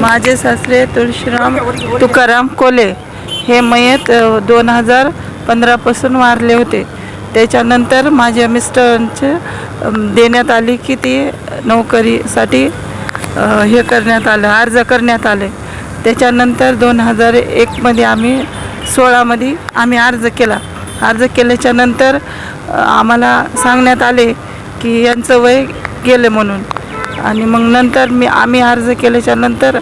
माझे सासरे तुळशीराम तुकाराम कोले हे मयत दोन हजार पंधरापासून वारले होते. त्याच्यानंतर माझ्या मिस्टरांचे देण्यात आली की ती नोकरीसाठी हे करण्यात आलं अर्ज करण्यात आले. त्याच्यानंतर दोन हजार एकमध्ये आम्ही सोळामध्ये आम्ही अर्ज केला. अर्ज केल्याच्यानंतर आम्हाला सांगण्यात आले की यांचं वय गेलं म्हणून. आणि मग नंतर मी आम्ही अर्ज केल्याच्यानंतर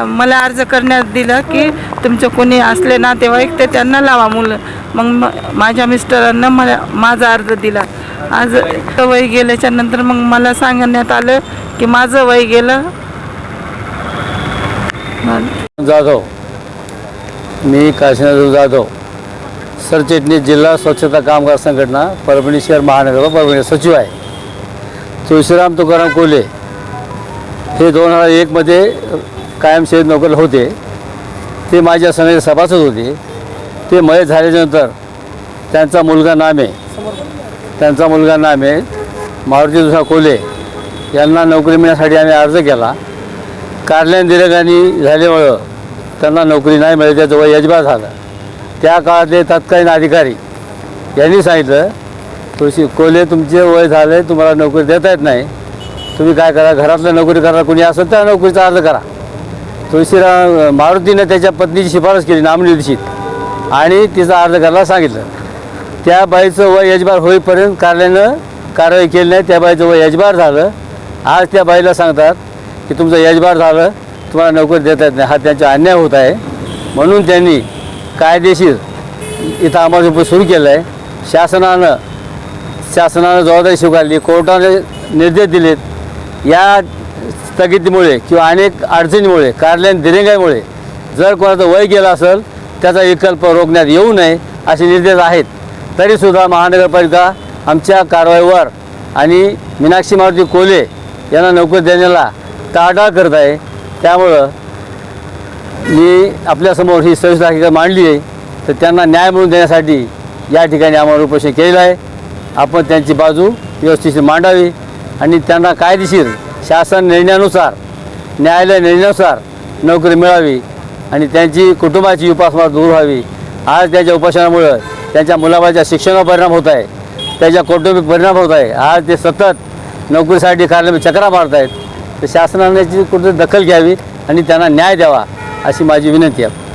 मला अर्ज करण्यात दिलं की तुमचं कोणी असले ना तेव्हा एक ते त्यांना लावा मुलं. मग म- माझ्या मिस्टरांना मला माझा अर्ज दिला. आज वय गेल्याच्यानंतर मग मला सांगण्यात आलं की माझं वय गेलं. जाधव. मी काशीनाथ जाधव. सरचिटणीस जिल्हा स्वच्छता कामगार संघटना परभणी शहर महानगर परभणी सचिव आहे. तुळशीराम तुकाराम कोले हे दोन हजार एकमध्ये कायमस्वरूपी नोकर होते. ते माझ्या समिती सभासद होते. ते मयत झाल्याच्यानंतर त्यांचा मुलगा नामे त्यांचा मुलगा नामे मारुती दुसरा कोले यांना नोकरी मिळण्यासाठी आम्ही अर्ज केला. कार्यालयीन दिरंगानी झाल्यामुळं त्यांना नोकरी नाही मिळाली त्याजवळ यजमान झाला. त्या काळातले तत्कालीन अधिकारी यांनी सांगितलं तुळशी कोले तुमचे वय झाले तुम्हाला नोकरी देता येत नाही. तुम्ही काय करा घरातलं नोकरी करा कोणी असेल त्या नोकरीचा अर्ज करा. तुळशीराम मारुतीनं त्याच्या पत्नीची शिफारस केली नामनिर्देशित आणि तिचा अर्ज करायला सांगितलं. त्या बाईचं वय यजबार होईपर्यंत कार्यालयानं कारवाई केली नाही. त्या बाईचं वय यजबार झालं. आज त्या बाईला सांगतात की तुमचं यजबार झालं तुम्हाला नोकरी देता येत नाही. हा त्यांचा अन्याय होत आहे. म्हणून त्यांनी कायदेशीर इथं आम्हाला सुरू केलं आहे शासनानं शासनानं जबाबदारी स्वीकारली कोर्टाने निर्देश दिलेत. या स्थगितीमुळे किंवा अनेक अडचणीमुळे कार्यालयीन दिरंगाईमुळे जर कोणाचं वय गेलं असेल त्याचा विकल्प रोखण्यात येऊ नये असे निर्देश आहेत. तरीसुद्धा महानगरपालिका आमच्या कारवाईवर आणि मीनाक्षी मारुती कोले यांना नोकरी देण्याला टाळाटाळ करत आहे. त्यामुळं मी आपल्यासमोर ही सविस्तर हकीकत मांडली आहे. तर त्यांना न्याय मिळवून देण्यासाठी या ठिकाणी आम्हाला उपोषण केलेलं आहे. आपण त्यांची बाजू व्यवस्थित मांडावी आणि त्यांना कायदेशीर शासन निर्णयानुसार न्यायालय निर्णयानुसार नोकरी मिळावी आणि त्यांची कुटुंबाची उपासना दूर व्हावी. आज त्याच्या उपासनामुळं त्यांच्या मुलाबाच्या शिक्षणावर परिणाम होत आहे. त्याच्या कौटुंबिक परिणाम होत आहे. आज ते सतत नोकरीसाठी कार्यालय चक्रा मारत आहेत तर शासनाने कुठे दखल घ्यावी आणि त्यांना न्याय द्यावा अशी माझी विनंती आहे.